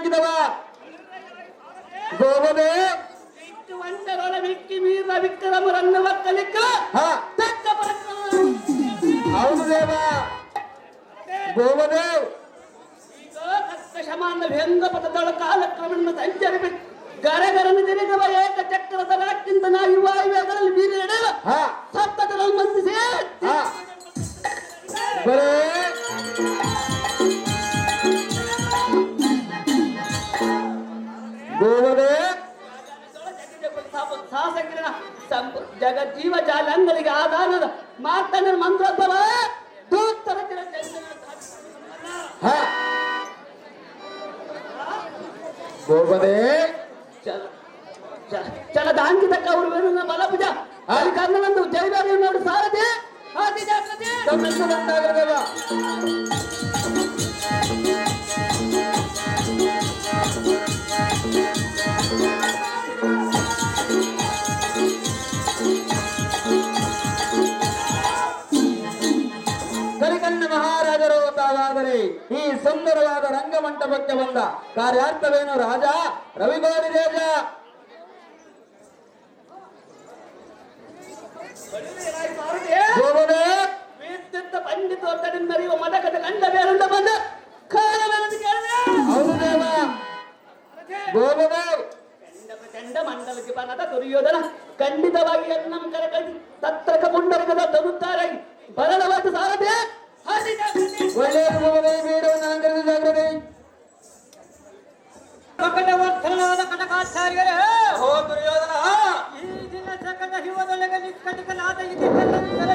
வாங்கிடவா கோபமே விட்டு வந்தவள விக்கி வீர விக்ரமரன்னு வத்தலிக்க தக்க ಹೌದು ದೇವ. ಗೋವದೇವ್ ಶಮಾನ ವ್ಯಂಗ ಪದದೊಳ ಕಾಲಕ್ರಮವನ್ನು ಸಂಚರಿ ಗರಗರನ್ನು ತಿರುಗುವ ಏಕ ಚಕ್ರದ ರಾಕ್ಕಿಂತ ನಾವು ಯುವಾಯು ಅದರಲ್ಲಿ ಬೀರಿ ನಡೆಯಲ್ಲ ಸತ್ತದಲ್ಲಿ ಮಂದಿಸಿ ಬರೇ. ಜಗ ಜೀವ ಜಾಲ ಅಂಗಲಿಗೆ ಆಧಾರದ ಮಾತನ ಮಂತ್ರೋದ್ಭವ ಚಲ ಗೋಪದೆ. ಚಲದಾಂಕಿತ ಕೌರವನ ಬಲಭುಜ ಅಲ್ಲಿ ಕನ್ನಡಂದು ಜೈವಾರಿ ನೋಡು ಸಾರದೆ. ಹಾದಿ ಜಾಗೃತಿ ಸುಂದರವಾದ ರಂಗಮಂಟಪಕ್ಕೆ ಬಂದ ಕಾರ್ಯಾರ್ಥವೇನು ರಾಜ? ರವಿಗೋಡಿ ರಾಜ ಕದ ಹಿವದೊಳಗೆ ನಿಷ್ಕಟಿಕನಾದ ಇತಿ ಕಲ್ಲಂತರ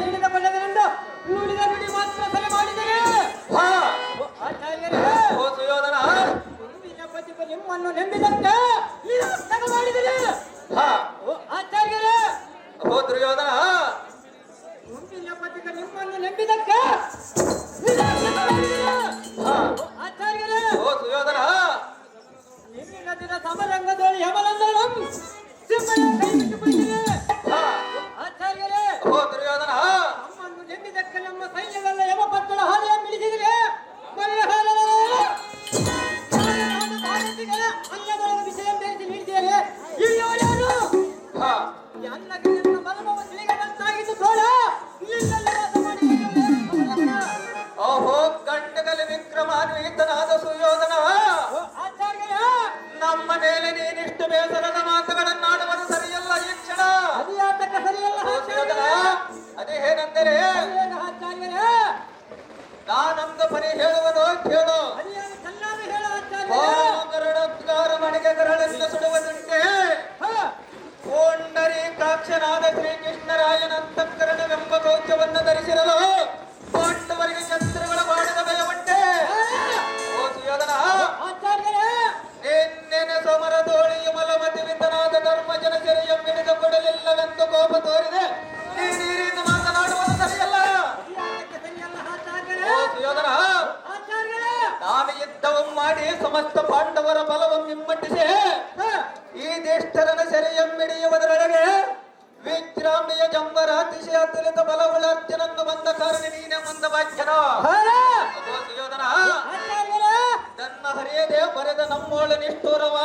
ಪರಿ ಹೇಳುವನೋ ಕೇಳೋ ನಿಷ್ಠುರವಾಗಿ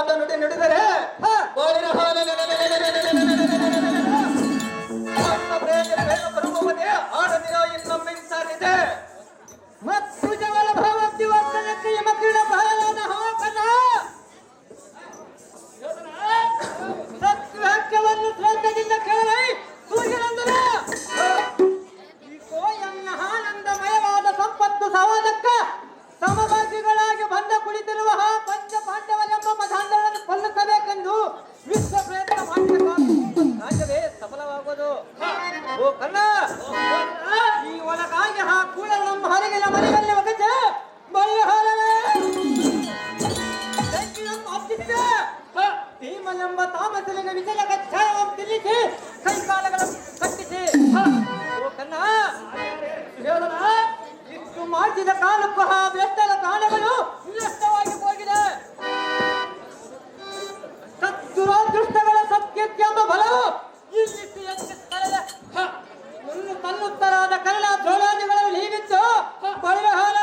ದೇವರನ ಇಟ್ಟು ಮಾಡಿದ ಕಾಲಕ್ಕೂ ಆ ಬೆಟ್ಟದ ಕಾಲಗಳು ನಷ್ಟವಾಗಿ ಹೋಗಿದೆ. ಸದ್ದುರಾದೃಷ್ಟಗಳ ಸತ್ಯಕ್ಕೆ ಎಂಬ ಬಲವು ಇನ್ನಿಟ್ಟು ಹೆಚ್ಚು ತಲೆದ ಮುಳ್ಳು ತಲ್ಲುತ್ತರಾದ ಕನ್ನಡ ದ್ರೋಣಾದಿಗಳಲ್ಲಿ ಹೀಗಿತ್ತು. ಬಳಿಯ ಹಾಲ.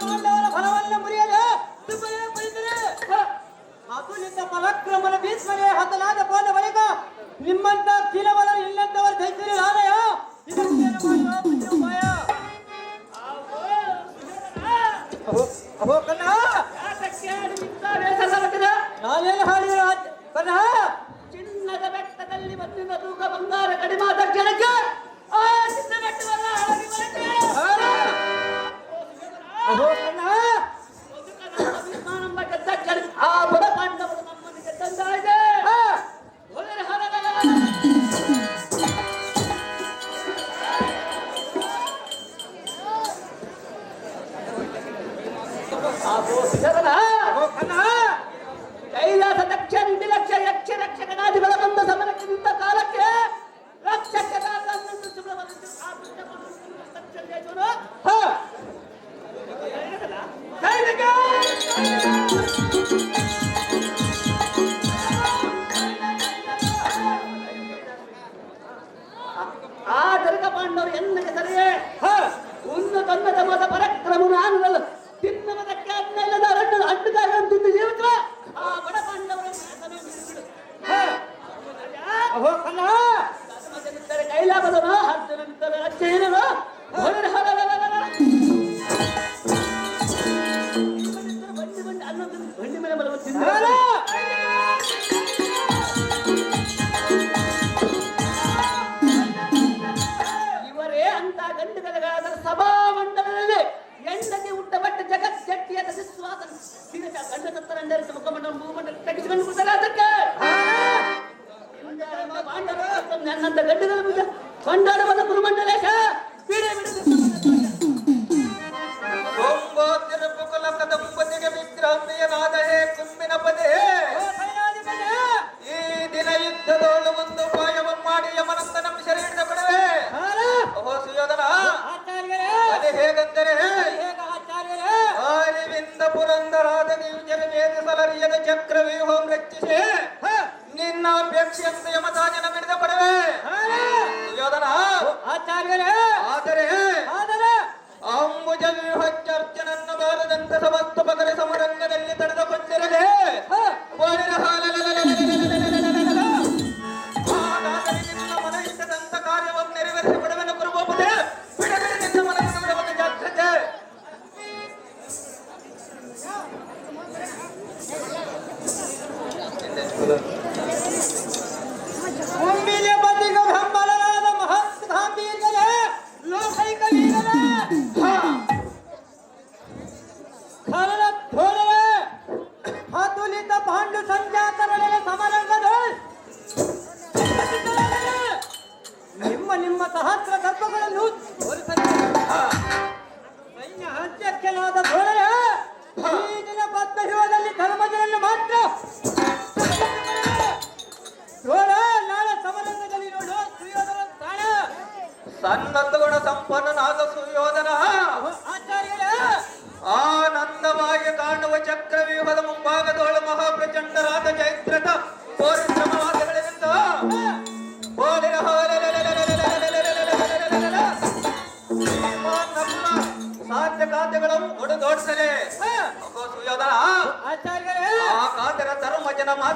ಮುರಿಯದೆ ಬಲವನ್ನು ಮುರಿಯಲು ಬಳಿದರೆ ಅತುಲಿತ ಪರಾಕ್ರಮನ ಭೀಷ್ಮರೇ ಹತನಾಗಿ go! ಇವರೇ ಅಂತ ಗಂಡುಗಳಾದ ಸಭಾ ಮಂಡಲದಲ್ಲಿ ಹೆಂಡತಿ ಹುಟ್ಟಬಟ್ಟ ಜಗತ್ ಶಕ್ತಿಯ ಸಿಸ್ವಾದ ಗಂಡ ತತ್ತರ ನೆರೆಸ ಮುಖಮಂಡಲ ಭೂಮಂಡಲ ತಗ್ಗಿಸಿಕೊಂಡು ಬಿಡ್ತಾರೆ ಅದಕ್ಕೆ. ನನ್ನಂತ ಗಂಡುಗಳ ಕೊಂಡಾಡಬಲ್ಲ ಗುರುಮಂಡಲೇಶ.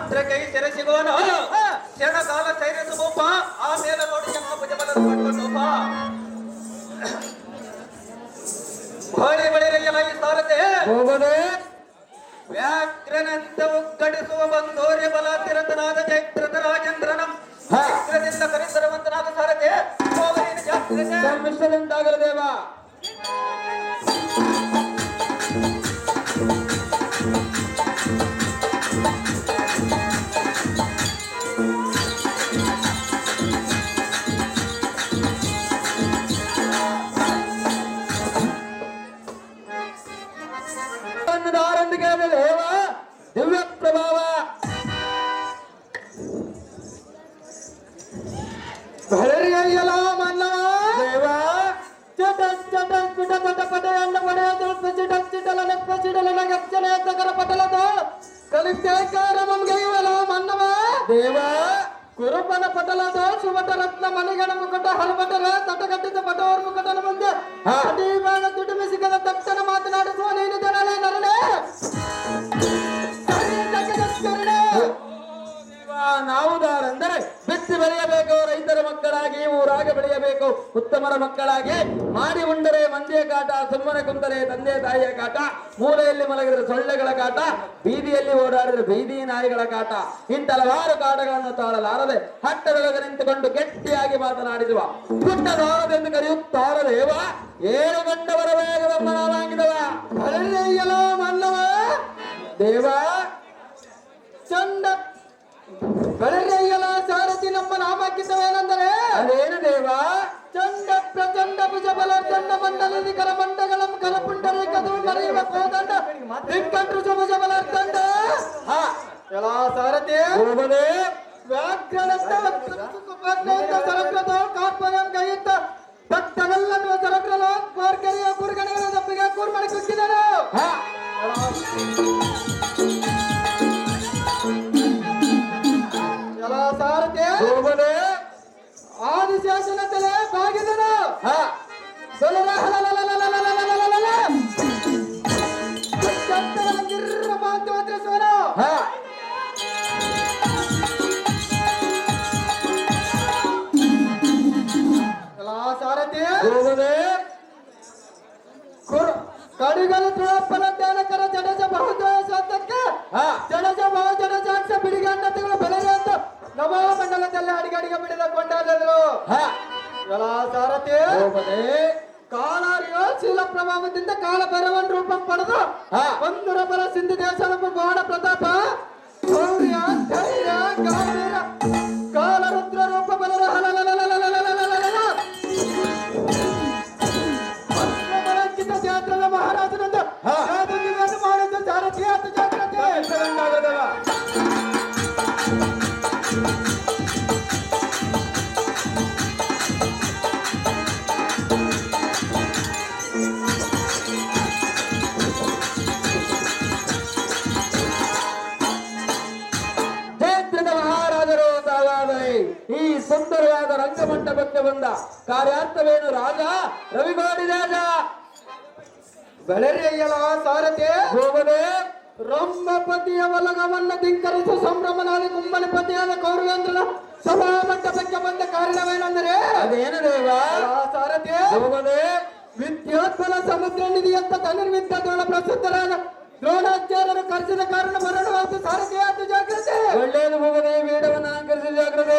Patrick aí, será chegou na? ಕಲಿತೇಕಾರ ಮಂಗೈವಲ Mannava. ದೇವ. ಕುರುಪನ ಪಟಲದ ಸುಮಟ ರತ್ನ ಮಣಿಗಣ ಮುಕಟ ಹಲಬಟರ ತಟಗಟ್ಟಿದ ಪಟವರ ಮುಕಟನ ಮುಂದೆ ಅಡಿವಾಗ ದುಡಿಮೆ ಸಿಗದ ತಕ್ಷಣ ಮಾತನಾಡಿಸುವ ನೀನು ಜನಳೆ ನರಳೆ ಸರಿ ಜಗದಸ್ಕರಣೆ. ನಾವುದಾರೆಂದರೆ ಬಿತ್ತಿ ಬೆಳೆಯಬೇಕು ರೈತರ. ಮಕ್ಕಳಾಗಿ ಬೆಳೆಯಬೇಕು. ಉತ್ತಮರ ಮಕ್ಕಳಾಗಿ ಮಾಡಿ ಉಂಡರೆ ಮಂದಿಯ ಕಾಟ, ಸುಮ್ಮನೆ ಕುಂದರೆ ತಂದೆ ತಾಯಿಯ ಕಾಟ, ಮೂಲೆಯಲ್ಲಿ ಮಲಗಿದರೆ ಸೊಳ್ಳೆಗಳ ಕಾಟ, ಬೀದಿಯಲ್ಲಿ ಓಡಾಡಿದರೆ ಬೀದಿ ನಾಯಿಗಳ ಕಾಟ. ಇಂಥ ಹಲವಾರು ಕಾಟಗಳನ್ನು ತಾಳಲಾರದೆ ಹಟ್ಟದೊಳಗೆ ನಿಂತುಕೊಂಡು ಗಟ್ಟಿಯಾಗಿ ಮಾತನಾಡಿಸುವ ಪುಟ್ಟದಾರದೆಂದು ಕರೆಯುತ್ತಾರ ದೇವ ಏಳು ಗಂಡವರ ಮನ್ನವ ದೇವ, ಚಂದ. ಬೆಳಗ್ಗೆಯಲ್ಲ ಸಾರಥಿ ನಮ್ಮ ನಾಮಕ್ಕಿದ್ದವೇನೆಂದರೆ అదేను దేవా చండ ప్రచండ భుజబల చండ మండలి కరమండగలం కలపుండరి కదు మరీవ కోదండ దిక్కంట్రు భుజబల తండ ఎలా సారథి భూమనే ವ್ಯಾಕರಣದ ಕುಪರ್ಣದ ಸರಕ್ರದ ಕಾಪರಂ ಗೈತ ಭಕ್ತಗಲ್ಲನ್ನು ಸರಕ್ರಲ ಮಾರ್ಗರಿಯ ಕುರ್ಗಣೆಯ ತಪ್ಪಿಗೆ ಕೂರ್ಮಡಿ ಕುಕ್ಕಿದರು ಕಾರ್ಯಾರ್ಥವೇನು ರಾಜ? ರವಿಗೋಡಿ ರಾಜ ಬೆಳರಿಯಲ ಸಾರಥಿ ಹೋಗದೆ ರಂಭಪತಿಯ ಒಲಗವನ್ನ ಧಿಕ್ಕರಿಸಿ ಸಂಭ್ರಮನಾದ ಕುಂಬನಿ ಪತಿಯಾದ ಕೌರವೇಂದ್ರನ ಸಭಾ ಮಂಟಪಕ್ಕೆ ಬಂದ ಕಾರಣವೇನೆಂದರೆ ಅದೇನು ದೇವ? ಸಾರಥಿ ಹೋಗದೆ ವಿದ್ಯೋತ್ಪಲ ಸಮುದ್ರ ನಿಧಿಯಂತ ಧನುರ್ವಿದ್ಯಾಗಳ ಪ್ರಸಿದ್ಧರಾದ ದ್ರೋಣಾಚಾರ್ಯರು ಕರೆಸಿದ ಕಾರಣ ಮರಣವಾದ ಸಾರಥಿಯಾದ ಜಾಗ್ರತೆ. ಒಳ್ಳೆಯದು ಹೋಗದೆ ವೀರವನ್ನ ಅಂಕರಿಸಿ ಜಾಗ್ರತೆ.